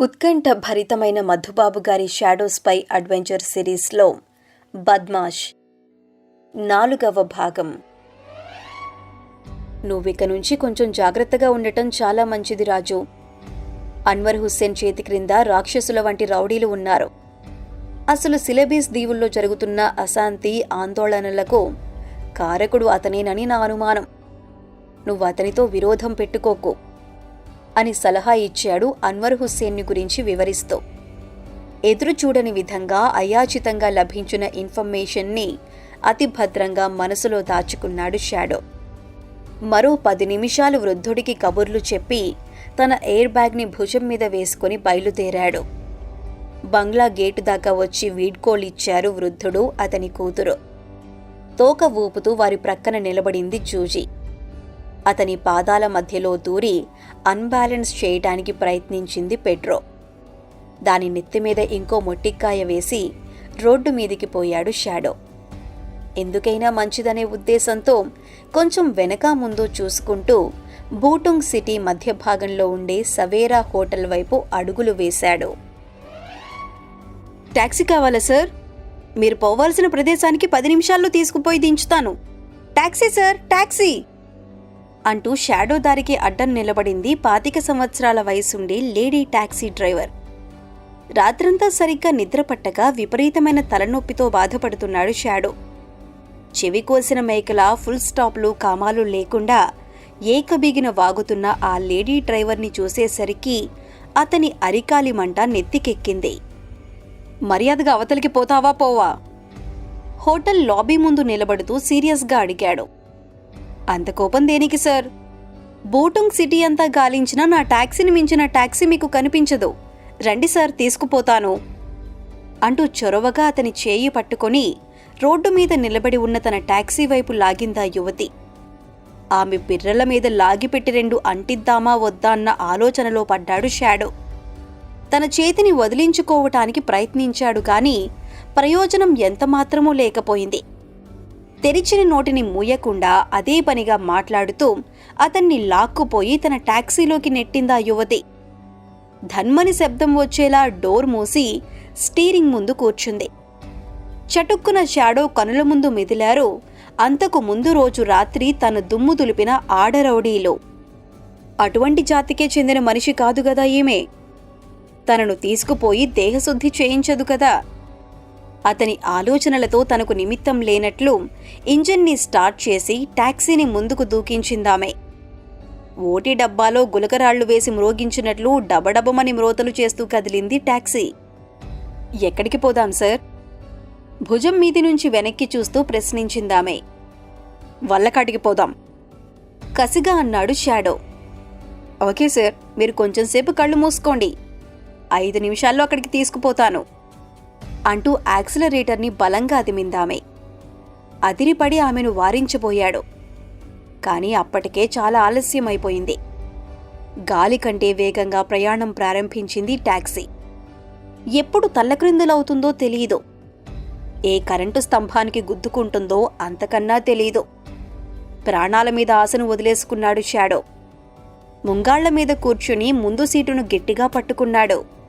ఉత్కంఠ భరితమైన మధుబాబు గారి షాడోస్పై అడ్వెంచర్ సిరీస్లో బద్మాష్. నాలుగవ భాగం. నువ్విక నుంచి కొంచెం జాగ్రత్తగా ఉండటం చాలా మంచిది రాజు. అన్వర్ హుస్సేన్ చేతి క్రింద రాక్షసుల వంటి రౌడీలు ఉన్నారు. అసలు సిలబీస్ దీవుల్లో జరుగుతున్న అశాంతి ఆందోళనలకు కారకుడు అతనేనని నా అనుమానం. నువ్వు అతనితో విరోధం పెట్టుకోకు. అని సలహా ఇచ్చాడు అన్వర్ హుస్సేన్ని గురించి వివరిస్తూ. ఎదురుచూడని విధంగా అయాచితంగా లభించిన ఇన్ఫర్మేషన్ని అతి భద్రంగా మనసులో దాచుకున్నాడు షాడో. మరో పది నిమిషాలు వృద్ధుడికి కబుర్లు చెప్పి తన ఎయిర్ బ్యాగ్ని భుజం మీద వేసుకుని బయలుదేరాడు. బంగ్లా గేటు దాకా వచ్చి వీడ్కోలిచ్చారు వృద్ధుడు అతని కూతురు. తోక ఊపుతూ వారి ప్రక్కన నిలబడింది జూజీ. అతని పాదాల మధ్యలో దూరి అన్బ్యాలెన్స్ చేయటానికి ప్రయత్నించింది పెట్రో దాని నెత్తిమీద ఇంకో మొట్టిక్కాయ వేసి రోడ్డు మీదికి పోయాడు షాడో. ఎందుకైనా మంచిదనే ఉద్దేశంతో కొంచెం వెనక ముందు చూసుకుంటూ బూటుంగ్ సిటీ మధ్య భాగంలో ఉండే సవేరా హోటల్ వైపు అడుగులు వేశాడు. టాక్సీ కావాలా సార్? మీరు పోవాల్సిన ప్రదేశానికి పది నిమిషాల్లో తీసుకుపోయి దించుతాను. ట్యాక్సీ సార్ ట్యాక్సీ అంటూ షాడో దారికి అడ్డం నిలబడింది పాతిక సంవత్సరాల వయసుండే లేడీ టాక్సీ డ్రైవర్. రాత్రంతా సరిగ్గా నిద్రపట్టక విపరీతమైన తలనొప్పితో బాధపడుతున్నాడు షాడో. చెవి కోసిన మేకల ఫుల్ స్టాప్లు కామాలు లేకుండా ఏకబిగిన వాగుతున్న ఆ లేడీ డ్రైవర్ని చూసేసరికి అతని అరికాలి మంట నెత్తికెక్కింది. మర్యాదగా అవతలికి పోతావా పోవా? హోటల్ లాబీ ముందు నిలబడుతూ సీరియస్గా అడిగాడు. అంత కోపం దేనికి సార్? బోటుంగ్ సిటీ అంతా గాలించినా నా టాక్సీని మించిన ట్యాక్సీ మీకు కనిపించదు. రండి సార్ తీసుకుపోతాను. అంటూ చొరవగా అతని చేయి పట్టుకొని రోడ్డు మీద నిలబడి ఉన్న తన టాక్సీ వైపు లాగిందా యువతి. ఆమె బిర్రల మీద లాగిపెట్టి రెండు అంటిద్దామా వద్దా అన్న ఆలోచనలో పడ్డాడు షాడో. తన చేతిని వదిలించుకోవటానికి ప్రయత్నించాడు కానీ ప్రయోజనం ఎంత మాత్రమూ లేకపోయింది. తెరిచిన నోటిని మూయకుండా అదే పనిగా మాట్లాడుతూ అతన్ని లాక్కుపోయి తన టాక్సీలోకి నెట్టిందా యువతి. ధన్మని శబ్దం వచ్చేలా డోర్ మూసి స్టీరింగ్ ముందు కూర్చుంది. చటుక్కున షాడో కనుల ముందు మెదిలారు. అంతకు ముందు రోజు రాత్రి తన దుమ్ము దులిపిన ఆడరౌడీలో అటువంటి జాతికే చెందిన మనిషి కాదు గదా ఈమె. తనను తీసుకుపోయి దేహశుద్ధి చేయించదు కదా. అతని ఆలోచనలతో తనకు నిమిత్తం లేనట్లు ఇంజిన్ని స్టార్ట్ చేసి టాక్సీని ముందుకు దూకించిందామె. ఓటి డబ్బాలో గులకరాళ్ళు వేసి మ్రోగించినట్లు డబడబమని మ్రోతలు చేస్తూ కదిలింది టాక్సీ. ఎక్కడికి పోదాం సార్? భుజం మీది నుంచి వెనక్కి చూస్తూ ప్రశ్నించిందామె. వల్లకాటికి పోదాం. కసిగా అన్నాడు షాడో. Okay sir. మీరు కొంచెం సేపు కళ్ళు మూసుకోండి. ఐదు నిమిషాల్లో అక్కడికి తీసుకుపోతాను. అంటూ యాక్సిలరేటర్ని బలంగా అదిమిందామె. అదిరిపడి ఆమెను వారించబోయాడు. కానీ అప్పటికే చాలా ఆలస్యమైపోయింది. గాలి కంటే వేగంగా ప్రయాణం ప్రారంభించింది టాక్సీ. ఎప్పుడు తల్లక్రిందులవుతుందో తెలియదు ఏ కరెంటు స్తంభానికి గుద్దుకుంటుందో అంతకన్నా తెలియదు ప్రాణాల మీద ఆశను వదిలేసుకున్నాడు షాడో. ముంగాళ్ళ మీద కూర్చుని ముందు సీటును గట్టిగా పట్టుకున్నాడు.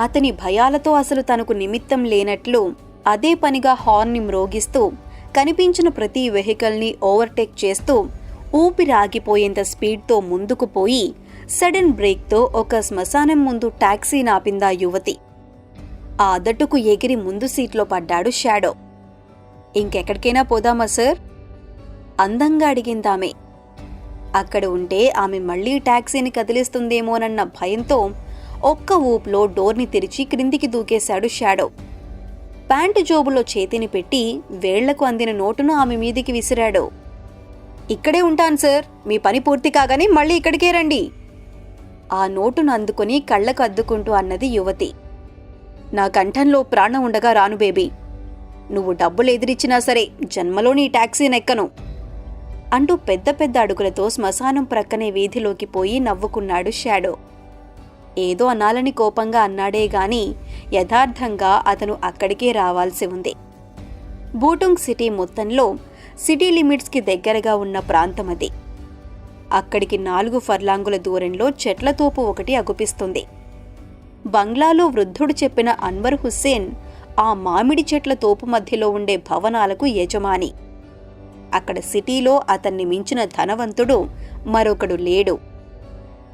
అతని భయాలతో అసలు తనకు నిమిత్తం లేనట్లు అదే పనిగా హార్న్ని మ్రోగిస్తూ కనిపించిన ప్రతి వెహికల్ని ఓవర్టేక్ చేస్తూ ఊపిరి ఆగిపోయేంత స్పీడ్తో ముందుకు పోయి సడన్ బ్రేక్తో ఒక శ్మశానం ముందు టాక్సీ నాపిందా యువతి. ఆ అదటుకు ఎగిరి ముందు సీట్లో పడ్డాడు షాడో. ఇంకెక్కడికైనా పోదామా సార్? అందంగా అడిగిందామె. అక్కడ ఉంటే ఆమె మళ్ళీ టాక్సీని కదిలిస్తుందేమోనన్న భయంతో ఒక్క ఊపులో డోర్ని తెరిచి క్రిందికి దూకేశాడు షాడో. ప్యాంటు జోబులో చేతిని పెట్టి వేళ్ళకు అందిన నోటును ఆమె మీదికి విసిరాడు. ఇక్కడే ఉంటాను సార్. మీ పని పూర్తి కాగానే మళ్ళీ ఇక్కడికే రండి. ఆ నోటును అందుకుని కళ్ళకు అద్దుకుంటూ అన్నది యువతి. నా కంఠంలో ప్రాణం ఉండగా రాను బేబీ. నువ్వు డబ్బులు ఎదిరిచ్చినా సరే జన్మలో నీ టాక్సీనెక్కను అంటూ పెద్ద పెద్ద అడుగులతో శ్మశానం ప్రక్కనే వీధిలోకి పోయి నవ్వుకున్నాడు షాడో. ఏదో అనాలని కోపంగా అన్నాడే గాని యథార్థంగా అతను అక్కడికే రావాల్సి ఉంది. బూటుంగ్ సిటీ మొత్తంలో సిటీ లిమిట్స్కి దగ్గరగా ఉన్న ప్రాంతం అది. అక్కడికి నాలుగు ఫర్లాంగుల దూరంలో చెట్ల తోపు ఒకటి అగుపిస్తుంది. బంగ్లాలో వృద్ధుడు చెప్పిన అన్వర్ హుస్సేన్ ఆ మామిడి చెట్ల తోపు మధ్యలో ఉండే భవనాలకు యజమాని. అక్కడ సిటీలో అతన్ని మించిన ధనవంతుడు మరొకడు లేడు.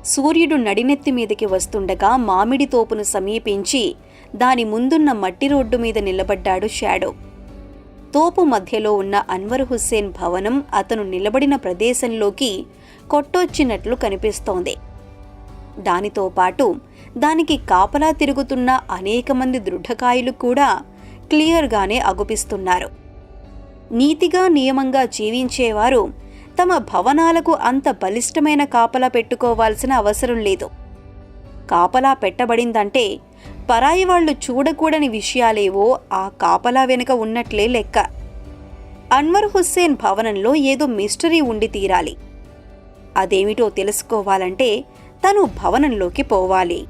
సూర్యుడు నడినెత్తి మీదకి వస్తుండగా మామిడి తోపును సమీపించి దాని ముందున్న మట్టి రోడ్డు మీద నిలబడ్డాడు షాడో. తోపు మధ్యలో ఉన్న అన్వర్ హుస్సేన్ భవనం అతను నిలబడిన ప్రదేశంలోకి కొట్టొచ్చినట్లు కనిపిస్తోంది. దానితో పాటు దానికి కాపలా తిరుగుతున్న అనేక మంది దృఢకాయులు కూడా క్లియర్గానే అగుపిస్తున్నారు. నీతిగా నియమంగా జీవించేవారు తమ భవనాలకు అంత బలిష్టమైన కాపలా పెట్టుకోవాల్సిన అవసరం లేదు. కాపలా పెట్టబడిందంటే పరాయి వాళ్ళు చూడకూడని విషయాలేవో ఆ కాపలా వెనుక ఉన్నట్లే లెక్క. అన్వర్ హుస్సేన్ భవనంలో ఏదో మిస్టరీ ఉండి తీరాలి. అదేమిటో తెలుసుకోవాలంటే తను భవనంలోకి పోవాలి.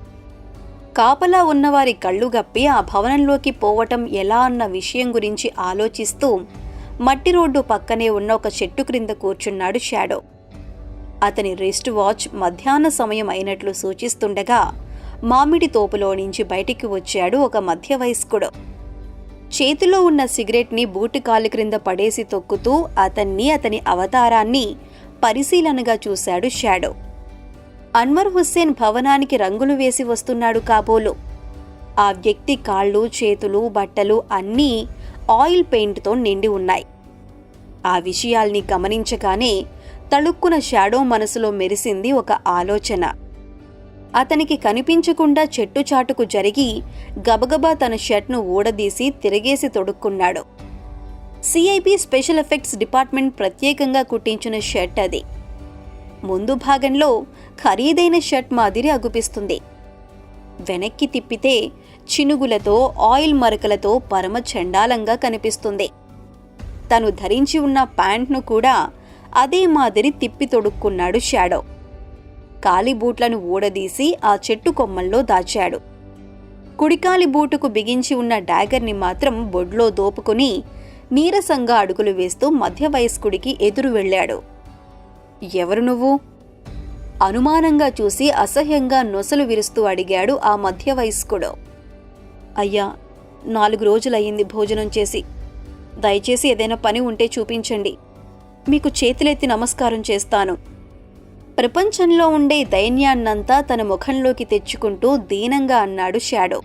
కాపలా ఉన్నవారి కళ్ళు గప్పి ఆ భవనంలోకి పోవటం ఎలా అన్న విషయం గురించి ఆలోచిస్తూ మట్టి రోడ్డు పక్కనే ఉన్న ఒక చెట్టు క్రింద కూర్చున్నాడు షాడో. అతని రిస్ట్ వాచ్ మధ్యాహ్న సమయం అయినట్లు సూచిస్తుండగా మామిడి తోపులో నుంచి బయటికి వచ్చాడు ఒక మధ్య వయస్కుడు చేతిలో ఉన్న సిగరెట్ని బూటు కాలు క్రింద పడేసి తొక్కుతూ అతన్ని అతని అవతారాన్ని పరిశీలనగా చూశాడు షాడో. అన్వర్ హుస్సేన్ భవనానికి రంగులు వేసి వస్తున్నాడు కాబోలు. ఆ వ్యక్తి కాళ్ళు చేతులు బట్టలు అన్నీ ఆయిల్ పెయింట్తో నిండి ఉన్నాయి. ఆ విషయాల్ని గమనించగానే తళుక్కున షాడో మనసులో మెరిసింది ఒక ఆలోచన. అతనికి కనిపించకుండా చెట్టు చాటుకు జరిగి గబగబా తన షర్ట్ను ఊడదీసి తిరగేసి తొడుక్కున్నాడు. సిఐపి స్పెషల్ ఎఫెక్ట్స్ డిపార్ట్మెంట్ ప్రత్యేకంగా కుట్టించిన షర్ట్ అది. ముందు భాగంలో ఖరీదైన షర్ట్ మాదిరి అగుపిస్తుంది. వెనక్కి తిప్పితే చినుగులతో ఆయిల్ మరకలతో పరమ చండాలంగా కనిపిస్తుంది. తను ధరించి ఉన్న ప్యాంట్ను కూడా అదే మాదిరి తిప్పి తొడుక్కున్నాడు షాడో. కాలి బూట్లను ఊడదీసి ఆ చెట్టు కొమ్మల్లో దాచాడు. కుడికాలి బూటుకు బిగించి ఉన్న డాగర్ని మాత్రం బొడ్లో దోపుకుని నీరసంగా అడుగులు వేస్తూ మధ్య వయస్కుడికి ఎదురు వెళ్ళాడు. ఎవరు నువ్వు? అనుమానంగా చూసి అసహ్యంగా నొసలు విరుస్తూ అడిగాడు ఆ మధ్య వయస్కుడు అయ్యా నాలుగు రోజులయ్యింది భోజనం చేసి. దయచేసి ఏదైనా పని ఉంటే చూపించండి. మీకు చేతులెత్తి నమస్కారం చేస్తాను. ప్రపంచంలో ఉండే దైన్యాన్నంతా తన ముఖంలోకి తెచ్చుకుంటూ దీనంగా అన్నాడు షాడో.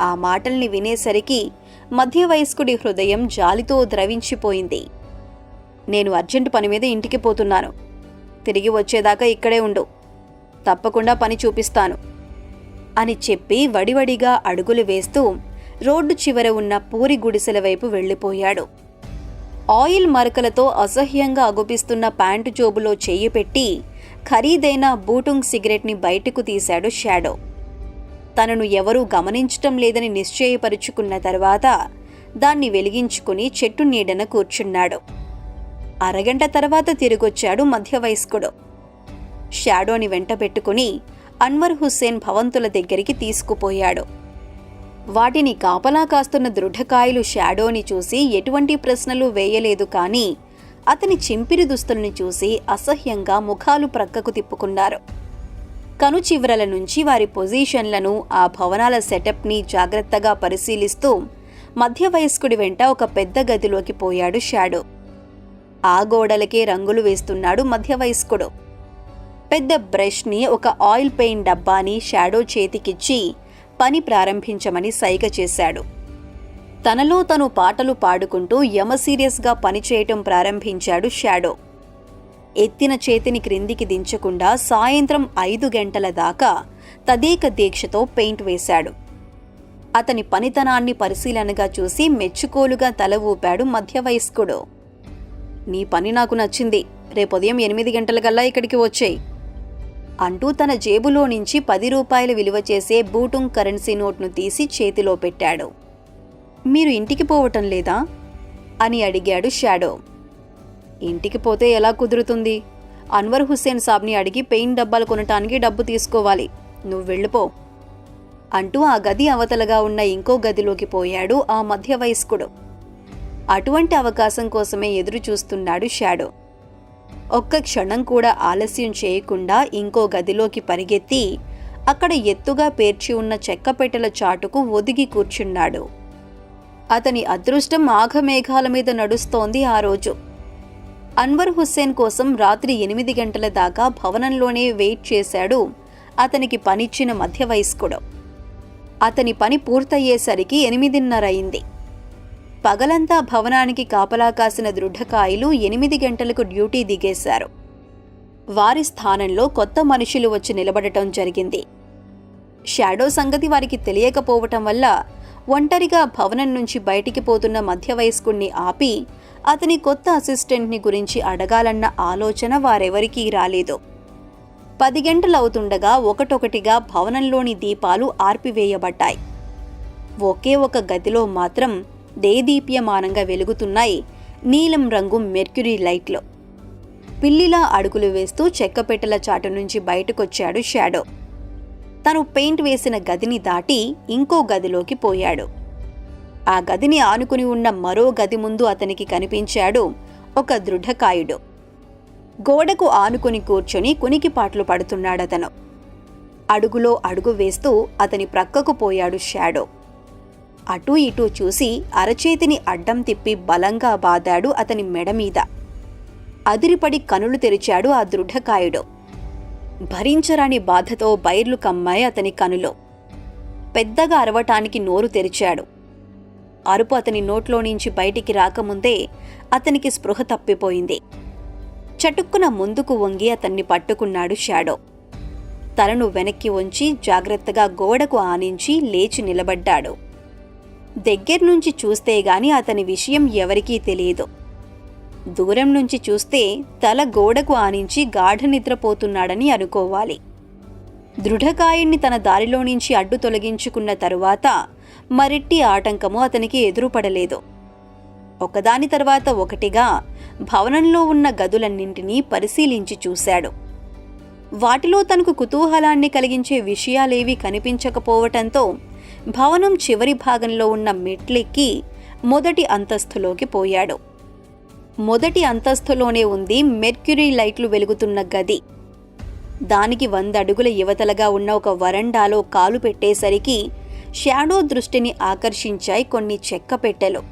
ఆ మాటల్ని వినేసరికి మధ్య వయస్కుడి హృదయం జాలితో ద్రవించిపోయింది. నేను అర్జెంటు పని మీద ఇంటికి పోతున్నాను. తిరిగి వచ్చేదాకా ఇక్కడే ఉండు. తప్పకుండా పని చూపిస్తాను. అని చెప్పి వడివడిగా అడుగులు వేస్తూ రోడ్డు చివర ఉన్న పూరి గుడిసెల వైపు వెళ్ళిపోయాడు. ఆయిల్ మరకలతో అసహ్యంగా అగుపిస్తున్న ప్యాంటు జోబులో చెయ్యి పెట్టి ఖరీదైన బూటుంగ్ సిగరెట్ని బయటకు తీశాడు షాడో. తనను ఎవరూ గమనించటం లేదని నిశ్చయపరుచుకున్న తర్వాత దాన్ని వెలిగించుకుని చెట్టు నీడన కూర్చున్నాడు. అరగంట తర్వాత తిరిగొచ్చాడు మధ్య వయస్కుడు షాడోని వెంట పెట్టుకుని అన్వర్ హుస్సేన్ భవంతుల దగ్గరికి తీసుకుపోయాడు. వాటిని కాపలా కాస్తున్న దృఢకాయలు షాడోని చూసి ఎటువంటి ప్రశ్నలు వేయలేదు కానీ అతని చింపిరి దుస్తుల్ని చూసి అసహ్యంగా ముఖాలు ప్రక్కకు తిప్పుకున్నారు. కను చివరల నుంచి వారి పొజిషన్లను ఆ భవనాల సెటప్ని జాగ్రత్తగా పరిశీలిస్తూ మధ్య వయస్కుడి వెంట ఒక పెద్ద గదిలోకి పోయాడు షాడో. ఆ గోడలకే రంగులు వేస్తున్నాడు మధ్య వయస్కుడు పెద్ద బ్రష్ని ఒక ఆయిల్ పెయింట్ డబ్బాని షాడో చేతికిచ్చి పని ప్రారంభించమని సైగ చేశాడు. తనలో తను పాటలు పాడుకుంటూ యమ సీరియస్గా పనిచేయటం ప్రారంభించాడు షాడో. ఎత్తిన చేతిని క్రిందికి దించకుండా సాయంత్రం ఐదు గంటల దాకా తదేక దీక్షతో పెయింట్ వేశాడు. అతని పనితనాన్ని పరిశీలనగా చూసి మెచ్చుకోలుగా తల ఊపాడు మధ్యవయస్కుడు. నీ పని నాకు నచ్చింది. రేపు ఉదయం ఎనిమిది గంటలకల్లా ఇక్కడికి వచ్చేయి. అంటూ తన జేబులో నుంచి పది రూపాయలు విలువ చేసే బూటుంగ్ కరెన్సీ నోట్ను తీసి చేతిలో పెట్టాడు. మీరు ఇంటికి పోవటం లేదా? అని అడిగాడు షాడో. ఇంటికి పోతే ఎలా కుదురుతుంది? అన్వర్ హుస్సేన్ సాబ్ని అడిగి పెయిన్ డబ్బాలు కొనటానికి డబ్బు తీసుకోవాలి. నువ్వు వెళ్ళిపో. అంటూ ఆ గది అవతలగా ఉన్న ఇంకో గదిలోకి పోయాడు ఆ మధ్య వయస్కుడు అటువంటి అవకాశం కోసమే ఎదురు చూస్తున్నాడు షాడో. ఒక్క క్షణం కూడా ఆలస్యం చేయకుండా ఇంకో గదిలోకి పరిగెత్తి అక్కడ ఎత్తుగా పేర్చి ఉన్న చెక్కపెట్టెల చాటుకు ఒదిగి కూర్చున్నాడు. అతని అదృష్టం ఆఘమేఘాల మీద నడుస్తోంది ఆ రోజు. అన్వర్ హుస్సేన్ కోసం రాత్రి ఎనిమిది గంటల దాకా భవనంలోనే వెయిట్ చేశాడు అతనికి పనిచ్చిన మధ్య వయస్కుడు అతని పని పూర్తయ్యేసరికి ఎనిమిదిన్నర అయింది. పగలంతా భవనానికి కాపలా కాసిన దృఢకాయలు ఎనిమిది గంటలకు డ్యూటీ దిగేశారు. వారి స్థానంలో కొత్త మనుషులు వచ్చి నిలబడటం జరిగింది. షాడో సంగతి వారికి తెలియకపోవటం వల్ల ఒంటరిగా భవనం నుంచి బయటికి పోతున్న మధ్య వయస్కుణ్ణి ఆపి అతని కొత్త అసిస్టెంట్ని గురించి అడగాలన్న ఆలోచన వారెవరికీ రాలేదు. పది గంటలవుతుండగా ఒకటొకటిగా భవనంలోని దీపాలు ఆర్పివేయబడ్డాయి. ఒకే ఒక గదిలో మాత్రం దేదీప్యమానంగా వెలుగుతున్నాయి. నీలం రంగు మెర్క్యూరీ లైట్లు. పిల్లిలా అడుగులు వేస్తూ చెక్కపెట్టెల చాటు నుంచి బయటకొచ్చాడు షాడో. తను పెయింట్ వేసిన గదిని దాటి ఇంకో గదిలోకి పోయాడు. ఆ గదిని ఆనుకుని ఉన్న మరో గది ముందు అతనికి కనిపించాడు ఒక దృఢకాయుడు. గోడకు ఆనుకుని కూర్చొని కునికిపాట్లు పడుతున్నాడతను. అడుగులో అడుగు వేస్తూ అతని ప్రక్కకు పోయాడు షాడో. అటూ ఇటూ చూసి అరచేతిని అడ్డం తిప్పి బలంగా బాదాడు అతని మెడ మీద. అదిరిపడి కనులు తెరిచాడు ఆ దృఢకాయుడు. భరించరాని బాధతో బైర్లు కమ్మాయి అతని కనులో. పెద్దగా అరవటానికి నోరు తెరిచాడు. అరుపు అతని నోట్లో నుంచి బయటికి రాకముందే అతనికి స్పృహ తప్పిపోయింది. చటుక్కున ముందుకు వంగి అతన్ని పట్టుకున్నాడు షాడో. తలను వెనక్కి ఉంచి జాగ్రత్తగా గోడకు ఆనించి లేచి నిలబడ్డాడు. దగ్గర నుంచి చూస్తే గాని అతని విషయం ఎవరికీ తెలియదు. దూరం నుంచి చూస్తే తల గోడకు ఆనించి గాఢ నిద్రపోతున్నాడని అనుకోవాలి. దృఢకాయుణ్ణి తన దారిలో నుంచి అడ్డు తొలగించుకున్న తరువాత మరెట్టి ఆటంకము అతనికి ఎదురుపడలేదు. ఒకదాని తర్వాత ఒకటిగా భవనంలో ఉన్న గదులన్నింటినీ పరిశీలించి చూశాడు. వాటిలో తనకు కుతూహలాన్ని కలిగించే విషయాలేవీ కనిపించకపోవటంతో భవనం చివరి భాగంలో ఉన్న మెట్లెక్కి మొదటి అంతస్తులోకి పోయాడు. మొదటి అంతస్తులోనే ఉంది మెర్క్యూరీ లైట్లు వెలుగుతున్న గది. దానికి వంద అడుగుల యువతలగా ఉన్న ఒక వరండాలో కాలు పెట్టేసరికి షాడో దృష్టిని ఆకర్షించాయి కొన్ని చెక్క పెట్టెలు.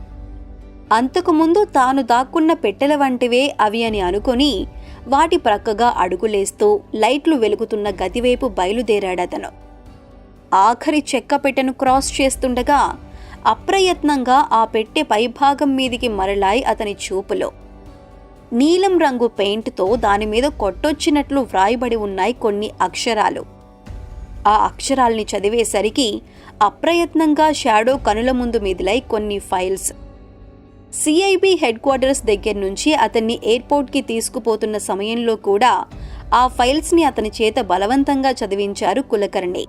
అంతకుముందు తాను దాక్కున్న పెట్టెల వంటివే అవి అని అనుకొని వాటి ప్రక్కగా అడుగులేస్తూ లైట్లు వెలుగుతున్న గదివైపు బయలుదేరాడతను. ఆఖరి చెక్క పెట్టెను క్రాస్ చేస్తుండగా అప్రయత్నంగా ఆ పెట్టె పైభాగం మీదికి మరలాయి అతని చూపులో. నీలం రంగు పెయింట్తో దానిమీద కొట్టొచ్చినట్లు వ్రాయబడి ఉన్నాయి కొన్ని అక్షరాలు. ఆ అక్షరాల్ని చదివేసరికి అప్రయత్నంగా షాడో కనుల ముందు మిదిలై కొన్ని ఫైల్స్. సిఐబి హెడ్ క్వార్టర్స్ దగ్గర నుంచి అతన్ని ఎయిర్పోర్ట్కి తీసుకుపోతున్న సమయంలో కూడా ఆ ఫైల్స్ని అతని చేత బలవంతంగా చదివించారు కులకర్ణి.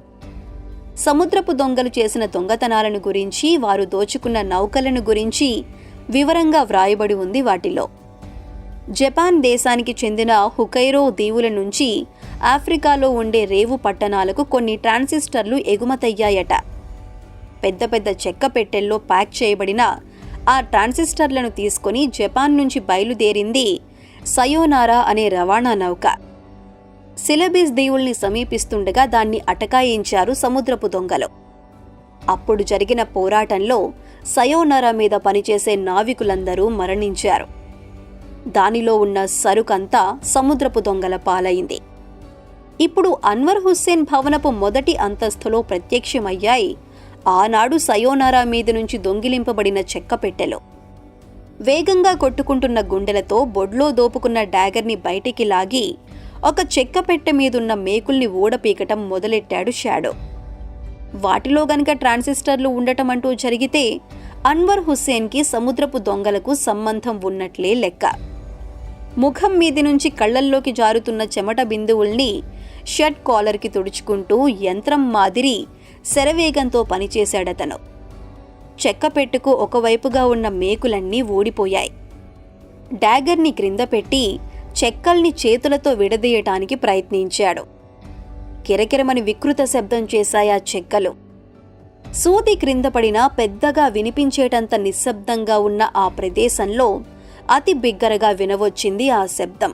సముద్రపు దొంగలు చేసిన దొంగతనాలను గురించి వారు దోచుకున్న నౌకలను గురించి వివరంగా వ్రాయబడి ఉంది వాటిలో. జపాన్ దేశానికి చెందిన హుకైరో దీవుల నుంచి ఆఫ్రికాలో ఉండే రేవు పట్టణాలకు కొన్ని ట్రాన్సిస్టర్లు ఎగుమతయ్యాయట. పెద్ద పెద్ద చెక్క పెట్టెల్లో ప్యాక్ చేయబడిన ఆ ట్రాన్సిస్టర్లను తీసుకొని జపాన్ నుంచి బయలుదేరింది సయోనారా అనే రవాణా నౌక. సిలబీస్ దేవుల్ని సమీపిస్తుండగా దాన్ని అటకాయించారు సముద్రపు దొంగలు. అప్పుడు జరిగిన పోరాటంలో సయోనారా మీద పనిచేసే నావికులందరూ మరణించారు. దానిలో ఉన్న సరుకంతా సముద్రపు దొంగల పాలైంది. ఇప్పుడు అన్వర్ హుస్సేన్ భవనపు మొదటి అంతస్తులో ప్రత్యక్షమయ్యాయి ఆనాడు సయోనారా మీద నుంచి దొంగిలింపబడిన చెక్క పెట్టెలు. వేగంగా కొట్టుకుంటున్న గుండెలతో బొడ్లో దోపుకున్న డాగర్ని బయటికి లాగి ఒక చెక్క పెట్టె మీదున్న మేకుల్ని ఊడపీకటం మొదలెట్టాడు షాడో. వాటిలో గనక ట్రాన్సిస్టర్లు ఉండటం అంటూ జరిగితే అన్వర్ హుస్సేన్కి సముద్రపు దొంగలకు సంబంధం ఉన్నట్లే లెక్క. ముఖం మీది నుంచి కళ్ళల్లోకి జారుతున్న చెమట బిందువుల్ని షర్ట్ కాలర్కి తుడుచుకుంటూ యంత్రం మాదిరి శరవేగంతో పనిచేశాడతను. చెక్క పెట్టుకు ఒకవైపుగా ఉన్న మేకులన్నీ ఊడిపోయాయి. డాగర్ని క్రింద పెట్టి చెక్కల్ని చేతులతో విడదీయటానికి ప్రయత్నించాడు. కిరకిరమని వికృత శబ్దం చేశాయి ఆ చెక్కలు. సూది క్రింద పడినా పెద్దగా వినిపించేటంత నిశ్శబ్దంగా ఉన్న ఆ ప్రదేశంలో అతి బిగ్గరగా వినవచ్చింది ఆ శబ్దం.